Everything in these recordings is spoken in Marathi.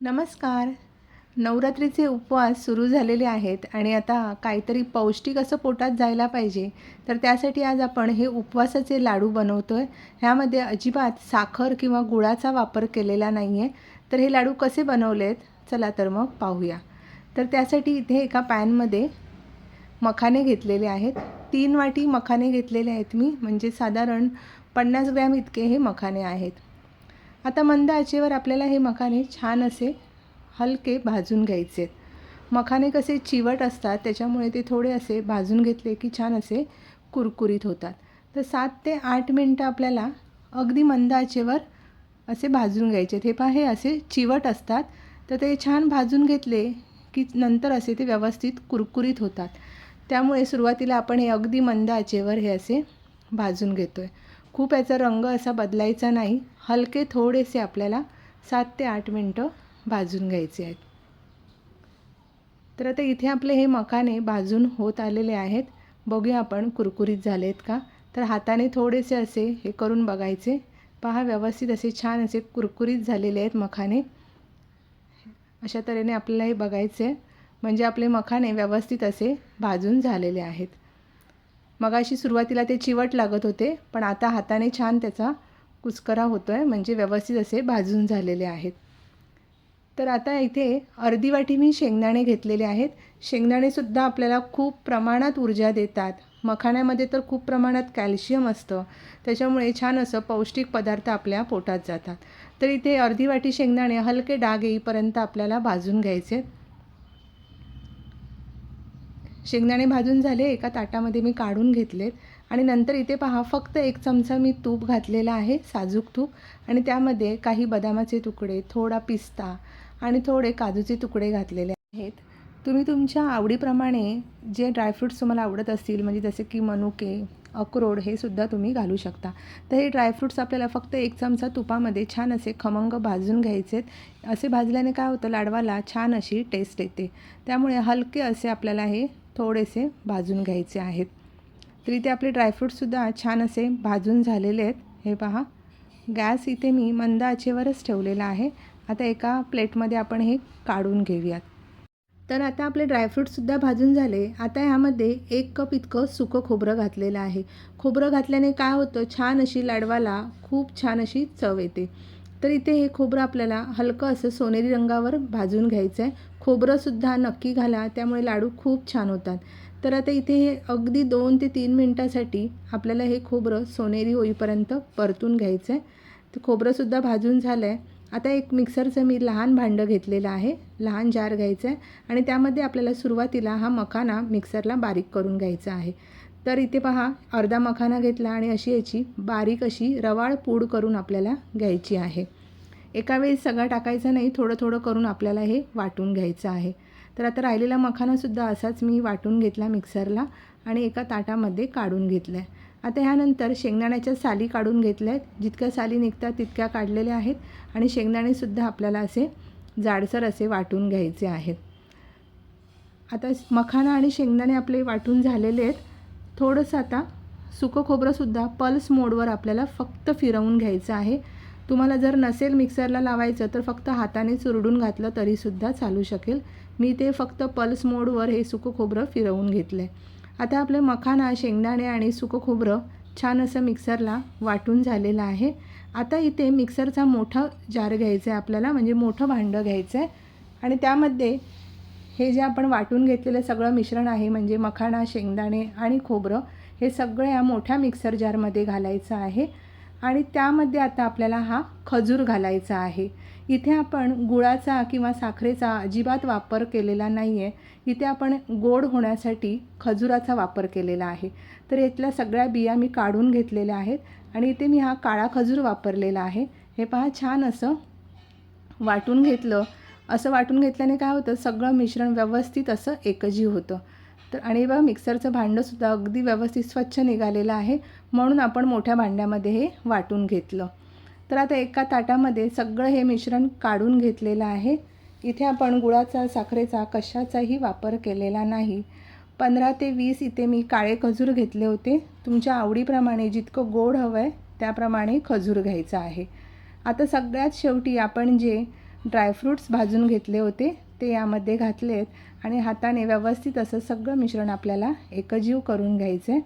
नमस्कार. नवरात्रीचे उपवास सुरू झालेले आहेत आणि आता काहीतरी पौष्टिक असं पोटात जायला पाहिजे. तर त्यासाठी आज आपण हे उपवासाचे लाडू बनवतो आहे ह्यामध्ये अजिबात साखर किंवा गुळाचा वापर केलेला नाही आहे तर हे लाडू कसे बनवलेत? चला तर मग पाहूया. तर त्यासाठी इथे एका पॅनमध्ये मखाने घेतलेले आहेत. तीन वाटी मखाने घेतलेले आहेत मी. म्हणजे साधारण पन्नास ग्रॅम इतके हे मखाने आहेत. आता मंद आचेवर आपल्याला हे मखाने छान असे हलके भाजून घ्यायचे. मखाने कसे चिवट असतात त्याच्यामुळे ते थोडे असे भाजून घेतले की छान असे कुरकुरीत होतात. तर सात ते आठ मिनटं आपल्याला अगदी मंद आचेवर असे भाजून घ्यायचे. हे पहा हे असे चिवट असतात. तर ते छान भाजून घेतले की नंतर असे ते व्यवस्थित कुरकुरीत होतात. त्यामुळे सुरुवातीला आपण हे अगदी मंद आचेवर हे असे भाजून घेतो आहे खूप याचा रंग असा बदलायचा नाही. हलके थोडेसे आपल्याला सात ते आठ मिनटं भाजून घ्यायचे आहेत. तर आता इथे आपले हे मखाने भाजून होत आलेले आहेत. बघूया आपण कुरकुरीत झाले आहेत का? तर हाताने थोडेसे असे हे करून बघायचे. पहा व्यवस्थित असे छान असे कुरकुरीत झालेले आहेत मखाने. अशा तऱ्हेने आपल्याला हे बघायचे म्हणजे आपले मखाने व्यवस्थित असे भाजून झालेले आहेत. मगाशी सुरुवातीला ते चिवट लागत होते पण आता हाताने छान त्याचा कुस्करा होतो आहे म्हणजे व्यवस्थित असे भाजून झालेले आहेत. तर आता इथे अर्धी वाटी मी शेंगदाणे घेतलेले आहेत. शेंगदाणेसुद्धा आपल्याला खूप प्रमाणात ऊर्जा देतात. मखाण्यामध्ये तर खूप प्रमाणात कॅल्शियम असतं. त्याच्यामुळे छान असं पौष्टिक पदार्थ आपल्या पोटात जातात. तर इथे अर्धी वाटी शेंगदाणे हलके डाग येईपर्यंत आपल्याला भाजून घ्यायचे. शेंगदाणे भाजून झाले एका ताटामध्ये मी काढून घेतलेत. आणि नंतर इथे पहा फक्त एक चमचा मी तूप घातलेला आहे साजूक तूप. आणि त्यामध्ये काही बदामाचे तुकडे थोडा पिस्ता आणि थोडे काजूचे तुकडे घातलेले आहेत. तुम्ही तुमच्या आवडीप्रमाणे जे ड्रायफ्रूट्स तुम्हाला आवडत असतील म्हणजे जसे की मनुके अक्रोड हे सुद्धा तुम्ही घालू शकता. तर हे ड्रायफ्रूट्स आपल्याला फक्त एक चमचा तुपामध्ये छान असे खमंग भाजून घ्यायचे असे भाजल्याने काय होतं लाडवाला छान अशी टेस्ट येते. त्यामुळे हलके असे आपल्याला हे थोडेसे भाजून घ्यायचे आहेत. तर इथे आपले ड्रायफ्रूटसुद्धा छान असे भाजून झालेले आहेत. हे पहा. गॅस इथे मी मंद आचेवरच ठेवलेला आहे. आता एका प्लेटमध्ये आपण हे काढून घेऊयात. तर आता आपले ड्रायफ्रूटसुद्धा भाजून झाले. आता ह्यामध्ये एक कप इतकं सुकं खोबरं घातलेलं आहे. खोबरं घातल्याने काय होतं? छान अशी लाडवाला खूप छान अशी चव येते. तर इथे हे खोबरं आपल्याला हलकं असं सोनेरी रंगावर भाजून घ्यायचं आहे खोबरंसुद्धा नक्की घाला त्यामुळे लाडू खूप छान होतात. तर आता इथे हे अगदी दोन ते तीन मिनटासाठी आपल्याला हे खोबरं सोनेरी होईपर्यंत परतून घ्यायचं आहे तर खोबरंसुद्धा भाजून झालं आहे आता एक मिक्सरचं मी लहान भांडं घेतलेलं आहे. लहान जार घ्यायचं आहे आणि त्यामध्ये आपल्याला सुरुवातीला हा मखाना मिक्सरला बारीक करून घ्यायचा आहे. तर इथे पहा अर्धा मखाना घेतला आणि अशी याची बारीक अशी रवाळ पूड करून आपल्याला घ्यायची आहे. एका वेळी सगळं टाकायचं नाही थोडं थोडं करून आपल्याला हे वाटून घ्यायचं आहे. तर आता राहिलेला मखानासुद्धा असाच मी वाटून घेतला मिक्सरला आणि एका ताटामध्ये काढून घेतलं आहे आता ह्यानंतर शेंगदाण्याच्या साली काढून घेतल्या आहेत जितक्या साली निघतात तितक्या काढलेल्या आहेत आणि शेंगदाणेसुद्धा आपल्याला असे जाडसर असे वाटून घ्यायचे आहेत. आता मखाना आणि शेंगदाणे आपले वाटून झालेले आहेत. थोडंसं आता सुकं खोबरंसुद्धा पल्स मोडवर आपल्याला फक्त फिरवून घ्यायचं आहे. तुम्हाला जर नसेल मिक्सरला लावायचं तर फक्त हाताने चुरडून घातलं तरीसुद्धा चालू शकेल. मी ते फक्त पल्स मोडवर हे सुकं खोबरं फिरवून घेतलं आहे आता आपले मखाना शेंगदाणे आणि सुकं खोबरं छान असं मिक्सरला वाटून झालेलं आहे. आता इथे मिक्सरचा मोठा जार घ्यायचा आहे आपल्याला म्हणजे मोठं भांडं घ्यायचं आहे आणि त्यामध्ये हे जे आपण वाटून घेतलेलं सगळं मिश्रण आहे म्हणजे मखाणा शेंगदाणे आणि खोबरं हे सगळं या मोठ्या मिक्सर जारमध्ये घालायचं आहे. आणि त्यामध्ये आता आपल्याला हा खजूर घालायचा आहे. इथे आपण गुळाचा किंवा साखरेचा अजिबात वापर केलेला नाही आहे इथे आपण गोड होण्यासाठी खजुराचा वापर केलेला आहे. तर यातल्या सगळ्या बिया मी काढून घेतलेल्या आहेत आणि इथे मी हा काळा खजूर वापरलेला आहे. हे पहा छान असं वाटून घेतलं. असं वाटून घेतल्याने काय होतं? सगळं मिश्रण व्यवस्थित असं एकजीव होतं. तर आणि बघा मिक्सरचं भांडंसुद्धा अगदी व्यवस्थित स्वच्छ निघालेलं आहे. म्हणून आपण मोठ्या भांड्यामध्ये हे वाटून घेतलं. तर आता एका ताटामध्ये सगळं हे मिश्रण काढून घेतलेलं आहे. इथे आपण गुळाचा साखरेचा कशाचाही वापर केलेला नाही. पंधरा ते वीस इथे मी काळे खजूर घेतले होते. तुमच्या आवडीप्रमाणे जितकं गोड हवं आहे त्याप्रमाणे खजूर घ्यायचं आहे. आता सगळ्यात शेवटी आपण जे ड्रायफ्रूट्स भाजून घेतले होते ते यामध्ये घातलेत आणि हाताने व्यवस्थित असं सगळं मिश्रण आपल्याला एकजीव करून घ्यायचं आहे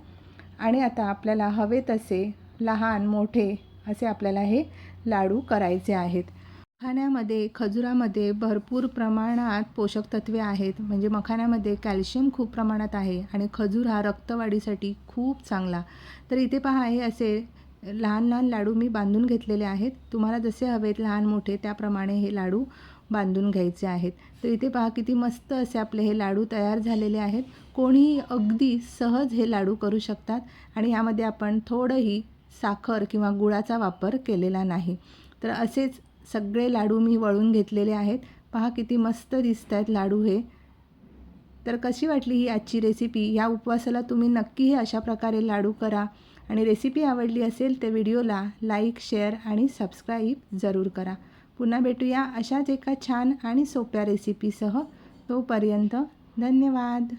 आणि आता आपल्याला हवे तसे लहान मोठे असे आपल्याला हे लाडू करायचे आहेत. मखाण्यामध्ये खजुरामध्ये भरपूर प्रमाणात पोषक तत्वे आहेत. म्हणजे मखाण्यामध्ये कॅल्शियम खूप प्रमाणात आहे आणि खजूर हा रक्तवाढीसाठी खूप चांगला. तर इथे पहा हे असे लहान लहान लाडू मी बांधून घेतलेले आहेत. तुम्हाला जसे हवेत लहान मोठे त्याप्रमाणे हे लाडू बांधून घ्यायचे आहेत. तर इथे पहा किती मस्त असे आपले हे लाडू तयार झालेले आहेत. कोणीही अगदी सहज हे लाडू करू शकतात आणि यामध्ये आपण थोडंही साखर किंवा गुळाचा वापर केलेला नाही. तर असेच सगळे लाडू मी वळून घेतलेले आहेत. पहा किती मस्त दिसत आहेत लाडू हे. तर कशी वाटली ही आजची रेसिपी या उपवासाला तुम्ही नक्की हे अशा प्रकारे लाडू करा. आणि रेसिपी आवडली असेल तर व्हिडिओला लाईक शेअर आणि सबस्क्राईब जरूर करा. पुन्हा भेटूया अशाच एका छान आणि सोप्या रेसिपीसह तोपर्यंत धन्यवाद.